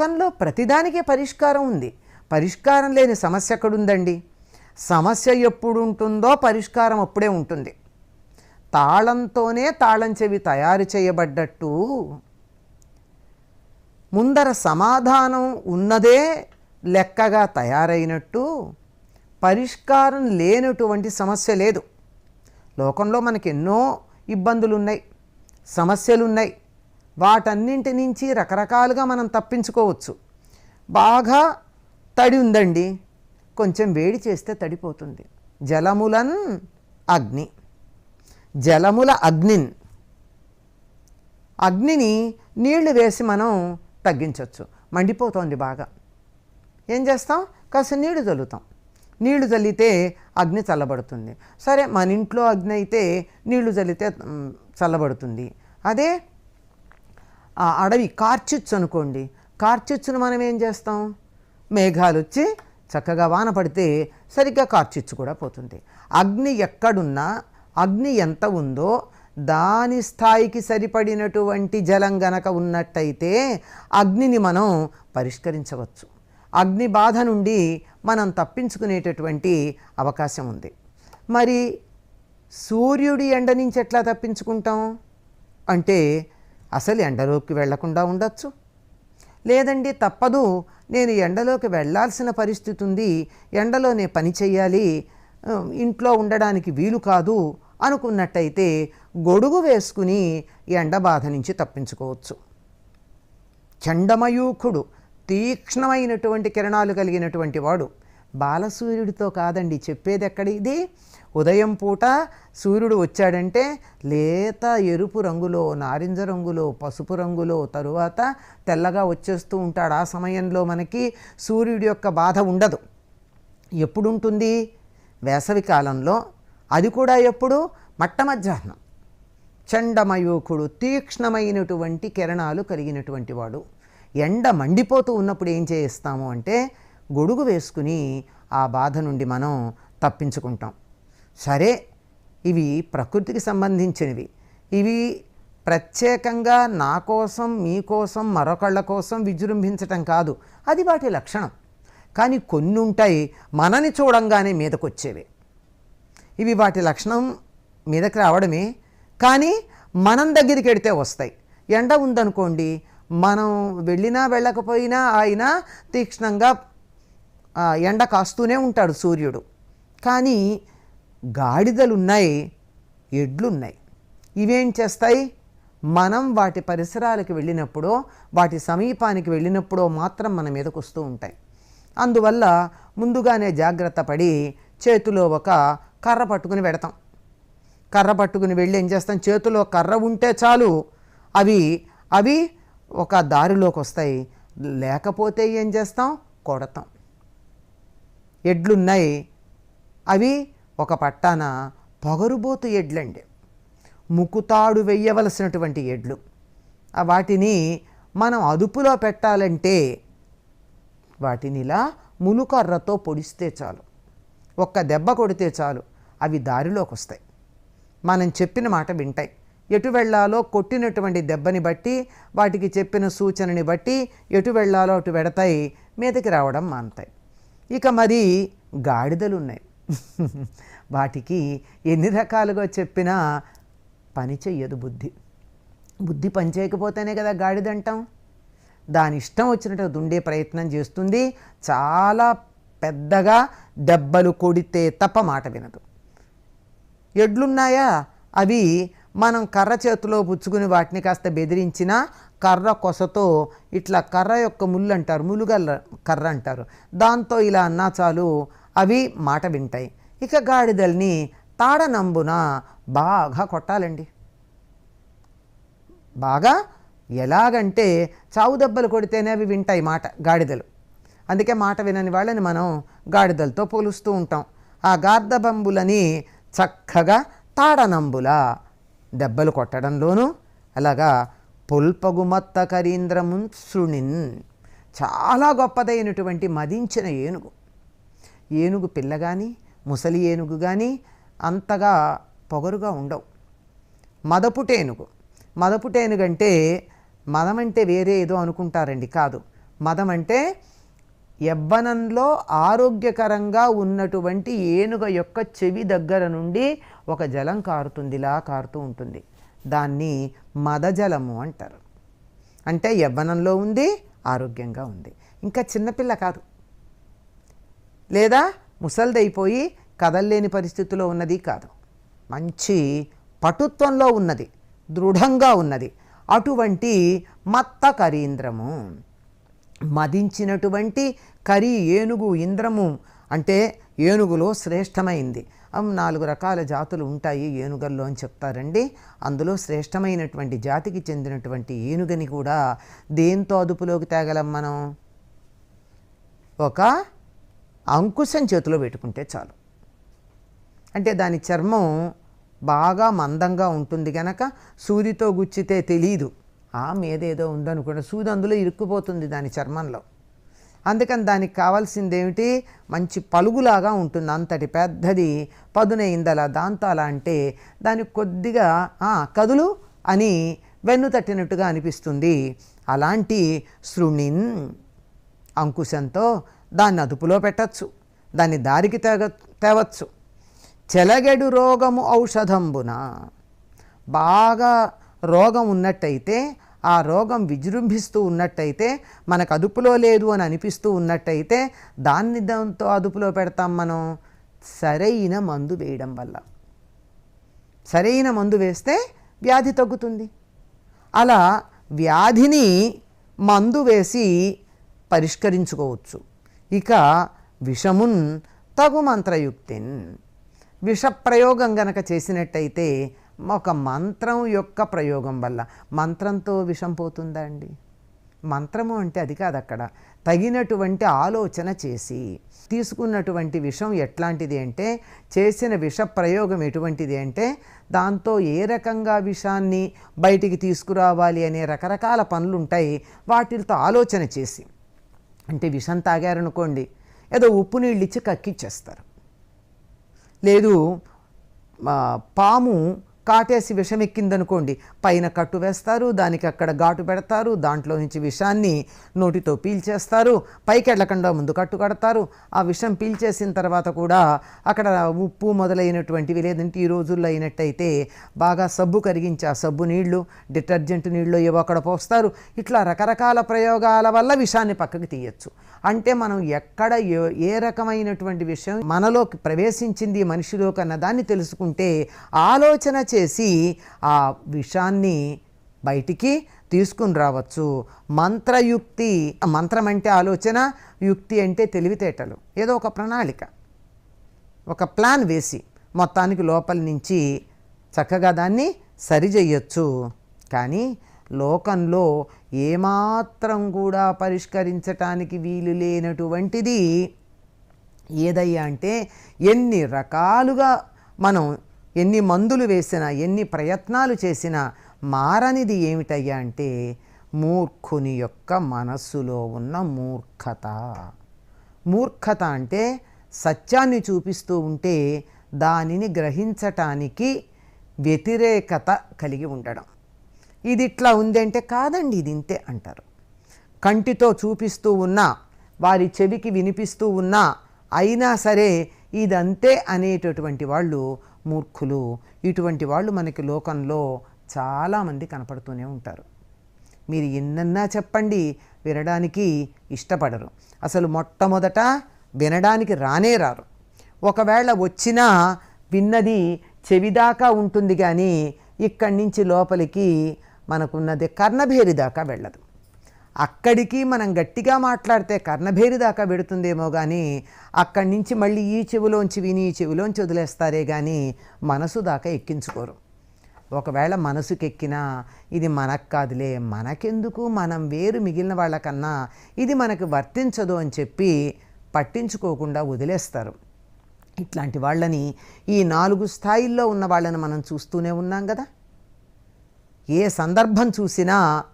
లోకంలో ప్రతిదానికే పరిష్కారం ఉంది. పరిష్కారం లేని సమస్య ఎక్కడుందండి? సమస్య ఎప్పుడు ఉంటుందో పరిష్కారం అప్పుడే ఉంటుంది. తాళంతోనే తాళం చెవి తయారు చేయబడ్డట్టు. ముందర సమాధానం ఉన్నదే లెక్కగా తయారైనట్టు. పరిష్కారం లేనటువంటి సమస్య లేదు. లోకంలో మనకి ఎన్నో ఇబ్బందులు ఉన్నాయి సమస్యలు ఉన్నాయి వాటన్నింటి నుంచి రకరకాలుగా మనం తప్పించుకోవచ్చు. బాగా తడి ఉందండి. కొంచెం వేడి చేస్తే తడిపోతుంది. జలములన్ అగ్ని. జలముల అగ్నిన్. అగ్నిని నీళ్ళు వేసి మనం తగ్గించవచ్చు మండిపోతోంది బాగా. ఏం చేస్తాం? కాస్త నీళ్ళు చల్లుతాం నీళ్ళు చల్లితే అగ్ని చల్లబడుతుంది. సరే మన ఇంట్లో అగ్ని అయితే నీళ్ళు చల్లితే చల్లబడుతుంది. అదే ఆ అడవి కార్చిచ్చు అనుకోండి కార్చిచ్చును మనం ఏం చేస్తాం? మేఘాలు వచ్చి చక్కగా వాన పడితే సరిగ్గా కార్చిచ్చు కూడా పోతుంది. అగ్ని ఎక్కడున్నా అగ్ని ఎంత ఉందో దాని స్థాయికి సరిపడినటువంటి జలం గనక ఉన్నట్టయితే అగ్నిని మనం పరిష్కరించవచ్చు. అగ్ని బాధ నుండి మనం తప్పించుకునేటటువంటి అవకాశం ఉంది. మరి సూర్యుడి ఎండ నుంచి ఎట్లా తప్పించుకుంటాం? అంటే అసలు ఎండలోకి వెళ్ళకుండా ఉండొచ్చు. లేదండి తప్పదు. నేను ఎండలోకి వెళ్ళాల్సిన పరిస్థితి ఉంది. ఎండలో నేను పని చేయాలి ఇంట్లో ఉండడానికి వీలు కాదు అనుకున్నట్టయితే గొడుగు వేసుకుని ఎండ బాధ నుంచి తప్పించుకోవచ్చు. చండమయూఖుడు తీక్ష్ణమైనటువంటి కిరణాలు కలిగినటువంటి వాడు. బాలసూర్యుడితో కాదండి చెప్పేది ఎక్కడ ఇది? ఉదయం పూట సూర్యుడు వచ్చాడంటే లేత ఎరుపు రంగులో నారింజ రంగులో పసుపు రంగులో తరువాత తెల్లగా వచ్చేస్తూ ఉంటాడు. ఆ సమయంలో మనకి సూర్యుడి యొక్క బాధ ఉండదు. ఎప్పుడు ఉంటుంది వేసవి కాలంలో. అది కూడా ఎప్పుడు? మట్ట మధ్యాహ్నం చండమయూకుడు తీక్ష్ణమైనటువంటి కిరణాలు కలిగినటువంటి వాడు. ఎండ మండిపోతూ ఉన్నప్పుడు ఏం చేస్తాము అంటే గొడుగు వేసుకుని ఆ బాధ నుండి మనం తప్పించుకుంటాం. సరే ఇవి ప్రకృతికి సంబంధించినవి. ఇవి ప్రత్యేకంగా నా కోసం మీకోసం మరొకళ్ళ కోసం విజృంభించటం కాదు. అది వాటి లక్షణం. కానీ కొన్ని ఉంటాయి మనని చూడంగానే మీదకొచ్చేవి. ఇవి వాటి లక్షణం మీదకి రావడమే కానీ మనం దగ్గరికి వెడితే వస్తాయి. ఎండ ఉందనుకోండి మనం వెళ్ళినా వెళ్ళకపోయినా ఆయన తీక్ష్ణంగా ఎండ కాస్తూనే ఉంటాడు సూర్యుడు. కానీ గాడిదలున్నాయి ఎడ్లున్నాయి. ఇవేం చేస్తాయి? మనం వాటి పరిసరాలకు వెళ్ళినప్పుడో వాటి సమీపానికి వెళ్ళినప్పుడో మాత్రం మన మీదకు వస్తూ ఉంటాయి. అందువల్ల ముందుగానే జాగ్రత్త పడి చేతిలో ఒక కర్ర పట్టుకుని పెడతాం. కర్ర పట్టుకుని వెళ్ళి ఏం చేస్తాం? చేతిలో కర్ర ఉంటే చాలు అవి అవి ఒక దారిలోకి వస్తాయి. లేకపోతే ఏం చేస్తాం? కొడతాం. ఎడ్లున్నాయి అవి ఒక పట్టాన పొగరుబోతు ఎడ్లండి. ముకుతాడు వెయ్యవలసినటువంటి ఎడ్లు. వాటిని మనం అదుపులో పెట్టాలంటే వాటిని ఇలా ములుకర్రతో పొడిస్తే చాలు. ఒక్క దెబ్బ కొడితే చాలు. అవి దారిలోకి వస్తాయి మనం చెప్పిన మాట వింటాయి. ఎటు వెళ్ళాలో కొట్టినటువంటి దెబ్బని బట్టి వాటికి చెప్పిన సూచనని బట్టి ఎటు వెళ్ళాలో అటు వెడతాయి మీదకి రావడం మానుతాయి. ఇక మరి గాడిదలు ఉన్నాయి వాటికి ఎన్ని రకాలుగా చెప్పినా పని చెయ్యదు బుద్ధి. బుద్ధి పని చేయకపోతేనే కదా గాడిదంటాం. దాని ఇష్టం వచ్చినట్టు దుండే ప్రయత్నం చేస్తుంది. చాలా పెద్దగా దెబ్బలు కొడితే తప్ప మాట వినదు. ఎడ్లున్నాయా? అవి మనం కర్ర చేతిలో పుచ్చుకుని వాటిని కాస్త బెదిరించినా కర్ర కొసతో ఇట్లా కర్ర యొక్క ముళ్ళు అంటారు ములుగల్ల కర్ర అంటారు. దాంతో ఇలా అన్నా చాలు అవి మాట వింటాయి. ఇక గాడిదల్ని తాడనంబున బాగా కొట్టాలండి. బాగా? ఎలాగంటే చావు దెబ్బలు కొడితేనే అవి వింటాయి మాట గాడిదలు. అందుకే మాట వినని వాళ్ళని మనం గాడిదలతో పోలుస్తూ ఉంటాం. ఆ గార్ధబంబులని చక్కగా తాడనంబుల దెబ్బలు కొట్టడంలోనూ అలాగా పుల్పగుమత్త కరీంద్రమున్సుణిన్ చాలా గొప్పదైనటువంటి మదించిన ఏనుగు. ఏనుగు పిల్ల కానీ ముసలి ఏనుగు కానీ అంతగా పొగరుగా ఉండవు. మదపుటేనుగు మదపుటేనుగు అంటే మదమంటే వేరే ఏదో అనుకుంటారండి కాదు. మదం అంటే యవ్వనంలో ఆరోగ్యకరంగా ఉన్నటువంటి ఏనుగ యొక్క చెవి దగ్గర నుండి ఒక జలం కారుతుందిలా కారుతూ ఉంటుంది. దాన్ని మదజలము అంటారు. అంటే యవ్వనంలో ఉంది ఆరోగ్యంగా ఉంది. ఇంకా చిన్నపిల్ల కాదు. లేదా ముసల్దైపోయి కదల్లేని పరిస్థితిలో ఉన్నది కాదు. మంచి పటుత్వంలో ఉన్నది దృఢంగా ఉన్నది. అటువంటి మత్త కరీంద్రము మదించినటువంటి కరి ఏనుగు ఇంద్రము అంటే ఏనుగులో శ్రేష్టమైంది. నాలుగు రకాల జాతులు ఉంటాయి ఏనుగల్లో అని చెప్తారండి. అందులో శ్రేష్టమైనటువంటి జాతికి చెందినటువంటి ఏనుగని కూడా దేంతో అదుపులోకి తేగలం మనం? ఒక అంకుశం చేతిలో పెట్టుకుంటే చాలు. అంటే దాని చర్మం బాగా మందంగా ఉంటుంది గనక సూదితో గుచ్చితే తెలీదు. ఆ మీదేదో ఉందనుకోండి సూది అందులో ఇరుక్కుపోతుంది దాని చర్మంలో. అందుకని దానికి కావాల్సింది ఏమిటి మంచి పలుగులాగా ఉంటుంది. అంతటి పెద్దది పదునైందలా ఇందల దాంతాల అంటే దానికి కొద్దిగా కదులు అని వెన్ను తట్టినట్టుగా అనిపిస్తుంది. అలాంటి శృణిన్ అంకుశంతో దాన్ని అదుపులో పెట్టచ్చు దాన్ని దారికి తెగ తేవచ్చు. చెలగెడు రోగము ఔషధంబున బాగా రోగం ఉన్నట్టయితే ఆ రోగం విజృంభిస్తూ ఉన్నట్టయితే మనకు అదుపులో లేదు అని అనిపిస్తూ ఉన్నట్టయితే దాన్ని దాంతో అదుపులో పెడతాం మనం సరైన మందు వేయడం వల్ల. సరైన మందు వేస్తే వ్యాధి తగ్గుతుంది. అలా వ్యాధిని మందు వేసి పరిష్కరించుకోవచ్చు. ఇక విషమున్ తగు మంత్రయుక్తిన్ విషప్రయోగం గనక చేసినట్టయితే ఒక మంత్రం యొక్క ప్రయోగం వల్ల మంత్రంతో విషం పోతుందా అండి? మంత్రము అంటే అది కాదు అక్కడ. తగినటువంటి ఆలోచన చేసి తీసుకున్నటువంటి విషం ఎట్లాంటిది అంటే చేసిన విష ప్రయోగం ఎటువంటిది అంటే దాంతో ఏ రకంగా విషాన్ని బయటికి తీసుకురావాలి అనే రకరకాల పనులు ఉంటాయి వాటితో ఆలోచన చేసి అంటే విషం తాగారనుకోండి ఏదో ఉప్పు నీళ్ళు ఇచ్చి కక్కిచ్చేస్తారు. లేదు పాము కాటేసి విషం ఎక్కిందనుకోండి పైన కట్టు వేస్తారు దానికి అక్కడ ఘాటు పెడతారు దాంట్లో నుంచి విషాన్ని నోటితో పీల్చేస్తారు పైకి వెళ్ళకుండా ముందు కట్టు కడతారు. ఆ విషం పీల్చేసిన తర్వాత కూడా అక్కడ ఉప్పు మొదలైనటువంటివి లేదంటే ఈ రోజుల్లో అయినట్టయితే బాగా సబ్బు కరిగించి ఆ సబ్బు నీళ్ళు డిటర్జెంట్ నీళ్ళు ఏవో అక్కడ పోస్తారు. ఇట్లా రకరకాల ప్రయోగాల వల్ల విషాన్ని పక్కకి తీయచ్చు. అంటే మనం ఎక్కడ ఏ- ఏ రకమైనటువంటి విషయం మనలోకి ప్రవేశించింది మనిషిలోకి అన్న దాన్ని తెలుసుకుంటే ఆలోచన చే చేసి ఆ విషాన్ని బయటికి తీసుకుని రావచ్చు. మంత్రయుక్తి మంత్రం అంటే ఆలోచన యుక్తి అంటే తెలివితేటలు. ఏదో ఒక ప్రణాళిక. ఒక ప్లాన్ వేసి మొత్తానికి లోపల నుంచి చక్కగా దాన్ని సరిచెయ్యొచ్చు కానీ లోకంలో ఏమాత్రం కూడా పరిష్కరించటానికి వీలు లేనటువంటిది ఏదయ్యా అంటే ఎన్ని రకాలుగా మనం ఎన్ని మందులు వేసినా ఎన్ని ప్రయత్నాలు చేసినా మారనిది ఏమిటయ్యా అంటే మూర్ఖుని యొక్క మనస్సులో ఉన్న మూర్ఖత. మూర్ఖత అంటే సత్యాన్ని చూపిస్తూ ఉంటే దానిని గ్రహించటానికి వ్యతిరేకత కలిగి ఉండడం. ఇది ఇట్లా ఉందంటే కాదండి ఇది ఇంతే అంటారు. కంటితో చూపిస్తూ ఉన్నా వారి చెవికి వినిపిస్తూ ఉన్నా అయినా సరే ఇదంతే అనేటటువంటి వాళ్ళు మూర్ఖులు. ఇటువంటి వాళ్ళు మనకి లోకంలో చాలామంది కనపడుతూనే ఉంటారు. మీరు ఎన్నన్నా చెప్పండి వినడానికి ఇష్టపడరు. అసలు మొట్టమొదట వినడానికి రానే రారు. ఒకవేళ వచ్చినా విన్నది చెవిదాకా ఉంటుంది కానీ ఇక్కడి నుంచి లోపలికి మనకున్నది కర్ణభేరి దాకా వెళ్ళదు. అక్కడికి మనం గట్టిగా మాట్లాడితే కర్ణభేరి దాకా పెడుతుందేమో కానీ అక్కడి నుంచి మళ్ళీ ఈ చెవిలోంచి విని ఈ చెవిలోంచి వదిలేస్తారే కానీ మనసు దాకా ఎక్కించుకోరు. ఒకవేళ మనసుకెక్కినా ఇది మనకు కాదులే మనకెందుకు మనం వేరు మిగిలిన వాళ్ళకన్నా ఇది మనకు వర్తించదు అని చెప్పి పట్టించుకోకుండా వదిలేస్తారు. ఇట్లాంటి వాళ్ళని ఈ నాలుగు స్థాయిల్లో ఉన్న వాళ్ళని మనం చూస్తూనే ఉన్నాం కదా ఏ సందర్భం చూసినా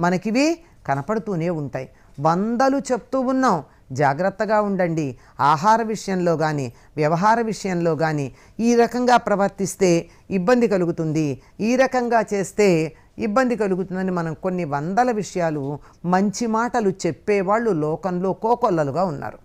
మనకివి కనపడుతూనే ఉంటాయి. వందలు చెప్తూ ఉన్నాం. జాగ్రత్తగా ఉండండి. ఆహార విషయంలో కానీ వ్యవహార విషయంలో కానీ ఈ రకంగా ప్రవర్తిస్తే ఇబ్బంది కలుగుతుంది. ఈ రకంగా చేస్తే ఇబ్బంది కలుగుతుందని మనం కొన్ని వందల విషయాలు మంచి మాటలు చెప్పేవాళ్ళు లోకంలో కోకొల్లలుగా ఉన్నారు.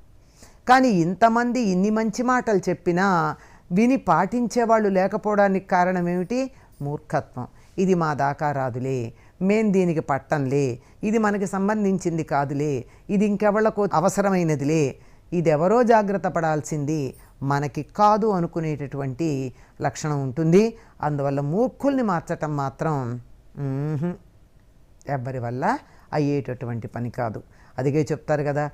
కానీ ఇంతమంది ఇన్ని మంచి మాటలు చెప్పినా విని పాటించేవాళ్ళు లేకపోవడానికి కారణం ఏమిటి? మూర్ఖత్వం. ఇది మా దాకా రాదులే. మేం దీనికి పట్టంలే. ఇది మనకి సంబంధించింది కాదులే. ఇది ఇంకెవళ్ళకు అవసరమైనదిలే. ఇది ఎవరో జాగ్రత్త పడాల్సింది మనకి కాదు అనుకునేటటువంటి లక్షణం ఉంటుంది. అందువల్ల మూర్ఖుల్ని మార్చటం మాత్రం ఎవరి ఎవ్వరి వల్ల అయ్యేటటువంటి పని కాదు. అదిగే చెప్తారు కదా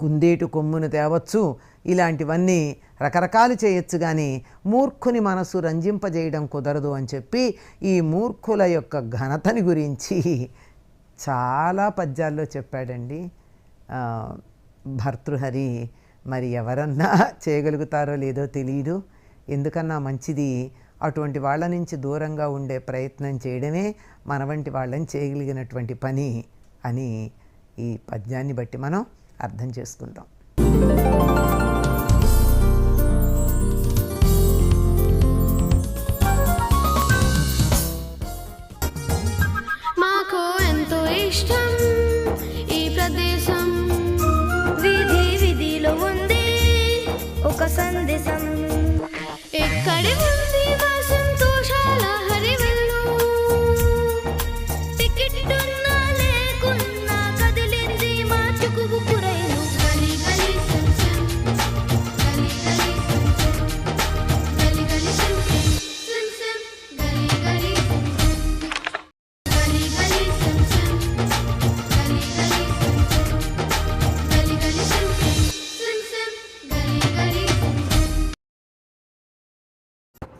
కుందేటు కొమ్మును తేవచ్చు. ఇలాంటివన్నీ రకరకాలు చేయొచ్చు కానీ మూర్ఖుని మనసు రంజింపజేయడం కుదరదు అని చెప్పి ఈ మూర్ఖుల యొక్క ఘనతని గురించి చాలా పద్యాల్లో చెప్పాడండి. భర్తృహరి మరి ఎవరన్నా చేయగలుగుతారో లేదో తెలియదు ఎందుకన్నా మంచిది అటువంటి వాళ్ళ నుంచి దూరంగా ఉండే ప్రయత్నం చేయడమే మన వంటి వాళ్ళని చేయగలిగినటువంటి పని అని ఈ పద్యాన్ని బట్టి మనం అర్థం చేసుకుందాం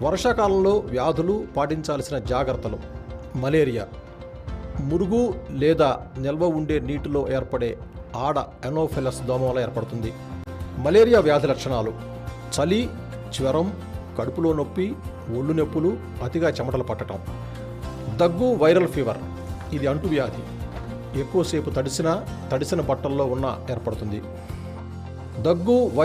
వర్షాకాలంలో వ్యాధులు పాటించాల్సిన జాగ్రత్తలు. మలేరియా. మురుగు లేదా నిల్వ ఉండే నీటిలో ఏర్పడే ఆడ ఎనోఫెలస్ దోమ వల్ల ఏర్పడుతుంది. మలేరియా వ్యాధి లక్షణాలు. చలి జ్వరం కడుపులో నొప్పి ఒళ్ళు నొప్పులు అతిగా చెమటలు పట్టడం దగ్గు వైరల్ ఫీవర్. ఇది అంటువ్యాధి ఎక్కువసేపు తడిసిన తడిసిన బట్టల్లో ఉన్న ఏర్పడుతుంది. దగ్గు వై